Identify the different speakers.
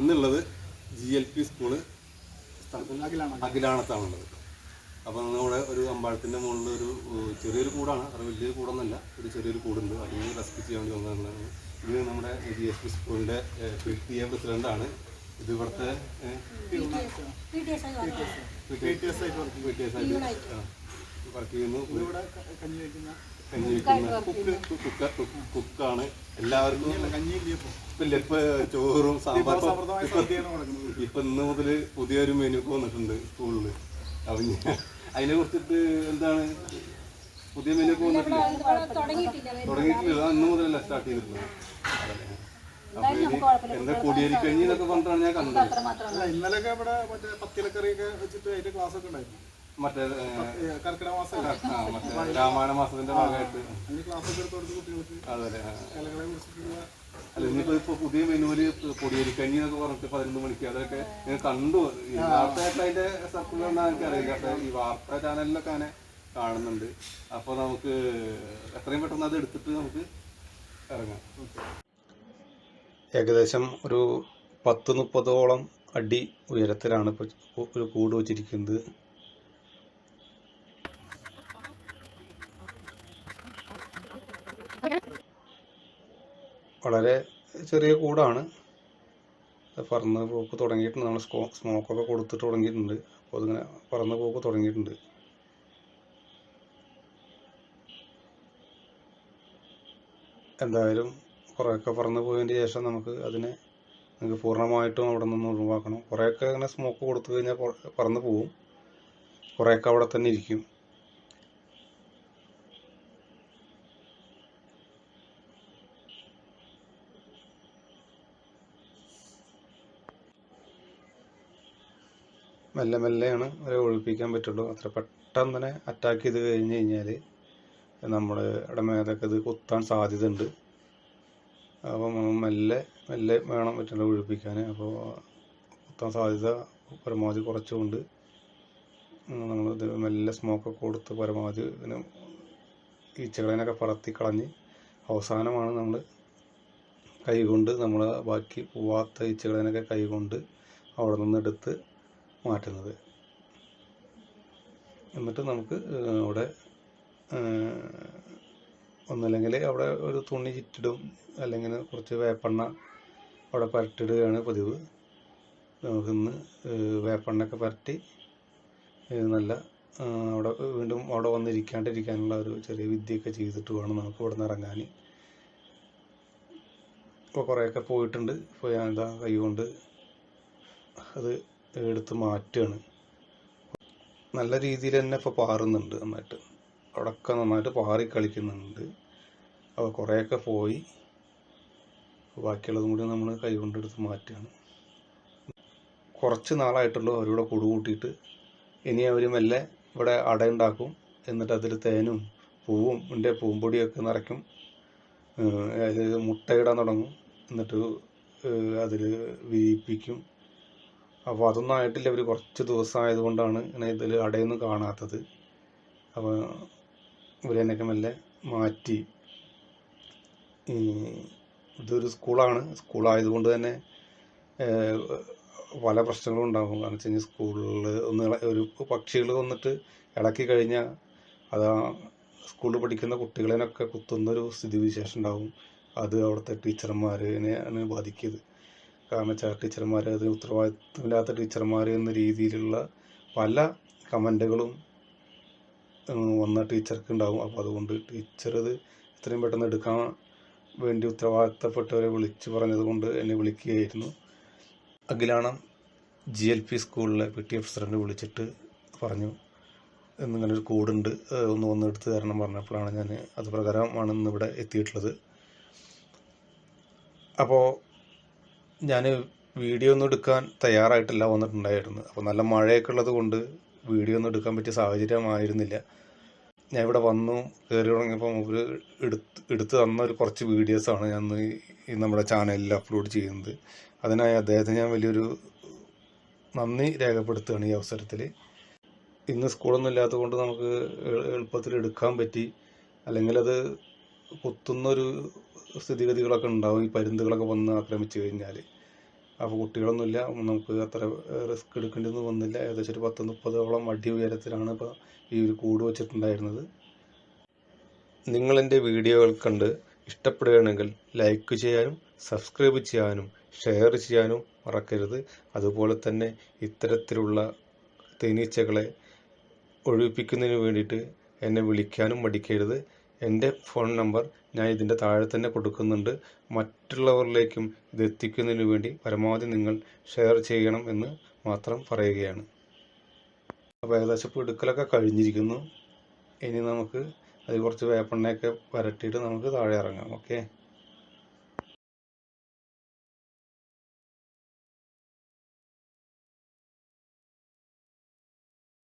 Speaker 1: ഇന്നുള്ളത് G L P school
Speaker 2: അഖിലാണ്.
Speaker 1: അഖിലാണത്താണുള്ളത്. അപ്പോൾ നമ്മുടെ ഒരു അമ്പാഴത്തിന്റെ മുകളിൽ ഒരു ചെറിയൊരു കൂടാണ്. അത് വലിയൊരു കൂടൊന്നല്ല. ഒരു ചെറിയൊരു കൂടുണ്ട്. അതിന് റെസ്ക്യൂ ചെയ്യാൻ വേണ്ടി വന്നതാണ്. ഇത് നമ്മുടെ ജി എസ് പി സ്കൂളിന്റെ പി ടി എ പ്രസിഡന്റാണ് ഇത് ഇവിടുത്തെ
Speaker 2: പി ടി എസ് ആയിട്ട്. വർക്ക്
Speaker 1: ചെയ്യുന്നു.
Speaker 2: കഞ്ഞി വയ്ക്കുന്ന
Speaker 1: കുക്ക് കുക്ക കുക്കാണ്. എല്ലാവർക്കും
Speaker 2: ഇല്ല
Speaker 1: ഇപ്പൊ ചോറും സാമ്പാറും ഇപ്പൊ ഇന്ന് മുതൽ പുതിയൊരു മെനു വന്നിട്ടുണ്ട് സ്കൂളിൽ ഞാൻ അതിനെ കുറിച്ചിട്ട് എന്താണ്? പുതിയ മെനു ഒക്കെ വന്നിട്ടില്ല? തുടങ്ങിയിട്ടില്ല. ഇന്ന് മുതലല്ല സ്റ്റാർട്ട് ചെയ്തിട്ടുള്ളത് എന്താ കൊടിയേരി കഴിഞ്ഞി എന്നൊക്കെ ഞാൻ കണ്ടത്.
Speaker 2: ഇന്നലെ ഇവിടെ മറ്റേ പത്തിലക്കറിയൊക്കെ വെച്ചിട്ട് അതിന്റെ ക്ലാസ് ഒക്കെ ഉണ്ടായിരുന്നു.
Speaker 1: മറ്റേ
Speaker 2: കർക്കിടക മാസം
Speaker 1: രാമായണ മാസത്തിന്റെ ഭാഗമായിട്ട്. അല്ല ഇനിയിപ്പോ ഇപ്പൊ പുതിയ മെനുവിൽ പൊടിയേരി കഞ്ഞി എന്നൊക്കെ പറഞ്ഞിട്ട് പതിനൊന്ന് മണിക്ക് അതൊക്കെ ഞാൻ കണ്ടു. വാർത്തയായിട്ട് അതിന്റെ സർക്കുലർ എന്നാ എനിക്ക് അറിയില്ല. അപ്പൊ ഈ വാർത്താ ചാനലിലൊക്കെ അങ്ങനെ കാണുന്നുണ്ട്. അപ്പൊ നമുക്ക് എത്രയും പെട്ടെന്ന് അത് എടുത്തിട്ട് നമുക്ക് ഇറങ്ങാം. ഏകദേശം ഒരു പത്ത് മുപ്പതോളം അടി ഉയരത്തിലാണ് ഇപ്പോൾ ഒരു കൂട് വച്ചിരിക്കുന്നത്. വളരെ ചെറിയ കൂടാണ്. പറന്ന് പോക്ക് തുടങ്ങിയിട്ടുണ്ട്. നമ്മൾ സ്കോ സ്മോക്കൊക്കെ കൊടുത്തിട്ട് തുടങ്ങിയിട്ടുണ്ട്. അപ്പോൾ അതിങ്ങനെ പറന്ന് പോക്ക് തുടങ്ങിയിട്ടുണ്ട്. എന്തായാലും കുറേയൊക്കെ പറന്ന് പോയതിന് ശേഷം നമുക്ക് അതിനെ നമുക്ക് പൂർണമായിട്ടും അവിടെ നിന്ന് ഒഴിവാക്കണം. കുറേയൊക്കെ ഇങ്ങനെ സ്മോക്ക് കൊടുത്തു കഴിഞ്ഞാൽ പറന്ന് പോവും. കുറേയൊക്കെ അവിടെ തന്നെ ഇരിക്കും. മെല്ലെ മെല്ലെയാണ് അവരെ ഒഴിപ്പിക്കാൻ പറ്റുള്ളൂ. അത്ര പെട്ടെന്ന് തന്നെ അറ്റാക്ക് ചെയ്ത് കഴിഞ്ഞ് കഴിഞ്ഞാൽ നമ്മുടെ ഇടമേതൊക്കെ ഇത് കുത്താൻ സാധ്യതയുണ്ട്. നമ്മൾ മെല്ലെ മെല്ലെ വേണം പറ്റുള്ള ഒഴിപ്പിക്കാൻ അപ്പോൾ കുത്താൻ സാധ്യത പരമാവധി കുറച്ചുകൊണ്ട് നമ്മൾ ഇത് മെല്ലെ സ്മോക്കൊക്കെ കൊടുത്ത് പരമാവധി ഇതിന് ഈച്ചകളതിനൊക്കെ പറത്തി കളഞ്ഞ് അവസാനമാണ് നമ്മൾ കൈകൊണ്ട് നമ്മൾ ബാക്കി പോവാത്ത ഈച്ചകളതിനൊക്കെ കൈകൊണ്ട് അവിടെ നിന്ന് എടുത്ത് മാറ്റുന്നത്. എന്നിട്ട് നമുക്ക് അവിടെ ഒന്നല്ലെങ്കിൽ അവിടെ ഒരു തുണി ചുറ്റിടും അല്ലെങ്കിൽ കുറച്ച് വേപ്പെണ്ണ അവിടെ പരട്ടിടുകയാണ് പതിവ്. നമുക്കിന്ന് വേപ്പെണ്ണയൊക്കെ പരട്ടി നല്ല അവിടെ വീണ്ടും അവിടെ വന്നിരിക്കാണ്ടിരിക്കാനുള്ള ഒരു ചെറിയ വിദ്യയൊക്കെ ചെയ്തിട്ട് വേണം നമുക്ക് ഇവിടെ നിന്ന് ഇറങ്ങാൻ. ഇപ്പോൾ കുറേയൊക്കെ പോയിട്ടുണ്ട്. ഇപ്പോൾ ഞാൻ എന്താ കൈ കൊണ്ട് അത് എടുത്ത് മാറ്റുകയാണ്. നല്ല രീതിയിൽ തന്നെ ഇപ്പോൾ പാറുന്നുണ്ട് നന്നായിട്ട്. അവിടെയൊക്കെ നന്നായിട്ട് പാറി കളിക്കുന്നുണ്ട്. അപ്പോൾ കുറേയൊക്കെ പോയി. ബാക്കിയുള്ളതും കൂടി നമ്മൾ കൈ കൊണ്ട് എടുത്ത് മാറ്റുകയാണ്. കുറച്ച് നാളായിട്ടുള്ളൂ അവരിവിടെ കൂടു കൂട്ടിയിട്ട്. ഇനി അവർ മെല്ലെ ഇവിടെ അട ഉണ്ടാക്കും. എന്നിട്ട് അതിൽ തേനും പൂവും ഉണ്ട് പൂമ്പൊടിയൊക്കെ നിറയ്ക്കും. അതിൽ മുട്ടയിടാൻ തുടങ്ങും. എന്നിട്ട് അതിൽ വിരിയിപ്പിക്കും അപ്പോൾ അതൊന്നും ആയിട്ടില്ല. ഇവർ കുറച്ച് ദിവസം ആയതുകൊണ്ടാണ് ഇങ്ങനെ ഇതിൽ അടയൊന്നും കാണാത്തത്. അപ്പോൾ ഇവരെന്നൊക്കെ മെല്ലെ മാറ്റി. ഈ ഇതൊരു സ്കൂളാണ്. സ്കൂളായതുകൊണ്ട് തന്നെ പല പ്രശ്നങ്ങളും ഉണ്ടാകും. കാരണം വെച്ച് കഴിഞ്ഞാൽ സ്കൂളിൽ ഒന്ന് ഒരു പക്ഷികൾ വന്നിട്ട് ഇളക്കി കഴിഞ്ഞാൽ അത് സ്കൂളിൽ പഠിക്കുന്ന കുട്ടികളെയൊക്കെ കുത്തുന്നൊരു സ്ഥിതിവിശേഷം ഉണ്ടാകും. അത് അവിടുത്തെ ടീച്ചർമാരെയാണ് ബാധിക്കിയത് കാരണം വെച്ചാൽ ടീച്ചർമാർ അത് ഉത്തരവാദിത്തമില്ലാത്ത ടീച്ചർമാർ എന്ന രീതിയിലുള്ള പല കമന്റുകളും വന്ന ടീച്ചർക്ക് ഉണ്ടാവും. അപ്പോൾ അതുകൊണ്ട് ടീച്ചർ അത് എത്രയും പെട്ടെന്ന് എടുക്കാൻ വേണ്ടി ഉത്തരവാദിത്തപ്പെട്ടവരെ വിളിച്ചു പറഞ്ഞത് കൊണ്ട് എന്നെ വിളിക്കുകയായിരുന്നു. അഖിലാണം ജി എൽ പി സ്കൂളിലെ പി ടി അഫീസറിനെ വിളിച്ചിട്ട് പറഞ്ഞു. എന്നിങ്ങനെ ഒരു കോഡുണ്ട് ഒന്ന് വന്ന് എടുത്ത് തരണം പറഞ്ഞപ്പോഴാണ് ഞാൻ അത് പ്രകാരമാണ് ഇന്ന് ഇവിടെ എത്തിയിട്ടുള്ളത്. അപ്പോൾ ഞാൻ വീഡിയോ ഒന്നും എടുക്കാൻ തയ്യാറായിട്ടില്ല വന്നിട്ടുണ്ടായിരുന്നു. അപ്പോൾ നല്ല മഴയൊക്കെ ഉള്ളത് കൊണ്ട് വീഡിയോ ഒന്നും എടുക്കാൻ പറ്റിയ സാഹചര്യമായിരുന്നില്ല ഞാൻ ഇവിടെ വന്നു കയറി തുടങ്ങിയപ്പോൾ അവർ എടുത്ത് എടുത്ത് തന്ന ഒരു കുറച്ച് വീഡിയോസാണ് ഞാൻ ഈ നമ്മുടെ ചാനലിൽ അപ്ലോഡ് ചെയ്യുന്നത്. അതിനായി അദ്ദേഹത്തിന് ഞാൻ വലിയൊരു നന്ദി രേഖപ്പെടുത്തുകയാണ് ഈ അവസരത്തിൽ ഇന്ന് സ്കൂളൊന്നും ഇല്ലാത്തത് കൊണ്ട് നമുക്ക് എളുപ്പത്തിൽ എടുക്കാൻ പറ്റി. അല്ലെങ്കിൽ അത് കുത്തുന്നൊരു സ്ഥിതിഗതികളൊക്കെ ഉണ്ടാവും ഈ പരുന്തുകളൊക്കെ വന്ന് ആക്രമിച്ചു കഴിഞ്ഞാൽ അപ്പോൾ കുട്ടികളൊന്നുമില്ല നമുക്ക് അത്ര റിസ്ക് എടുക്കേണ്ടിയൊന്നും വന്നില്ല. ഏകദേശം ഒരു പത്ത് മുപ്പതോളം അടി ഉയരത്തിലാണ് ഇപ്പോൾ ഈ ഒരു കൂട് വെച്ചിട്ടുണ്ടായിരുന്നത്. നിങ്ങൾ എന്റെ വീഡിയോകൾ കണ്ട് ഇഷ്ടപ്പെടുകയാണെങ്കിൽ ലൈക്ക് ചെയ്യാനും സബ്സ്ക്രൈബ് ചെയ്യാനും ഷെയർ ചെയ്യാനും മറക്കരുത്. അതുപോലെ തന്നെ ഇത്തരത്തിലുള്ള തേനീച്ചകളെ ഒഴിപ്പിക്കുന്നതിന് വേണ്ടിയിട്ട് എന്നെ വിളിക്കാനും മടിക്കരുത്. എന്റെ ഫോൺ നമ്പർ ഞാൻ ഇതിന്റെ താഴെ തന്നെ കൊടുക്കുന്നുണ്ട്. മറ്റുള്ളവരിലേക്കും ഇത് എത്തിക്കുന്നതിന് വേണ്ടി പരമാവധി നിങ്ങൾ ഷെയർ ചെയ്യണം എന്ന് മാത്രം പറയുകയാണ്. അപ്പോൾ ഏകദേശം ഇപ്പോൾ എടുക്കലൊക്കെ കഴിഞ്ഞിരിക്കുന്നു. ഇനി നമുക്ക് അതിൽ കുറച്ച് വേപ്പെണ്ണയൊക്കെ പുരട്ടിയിട്ട് നമുക്ക് താഴെ ഇറങ്ങാം. ഓക്കെ?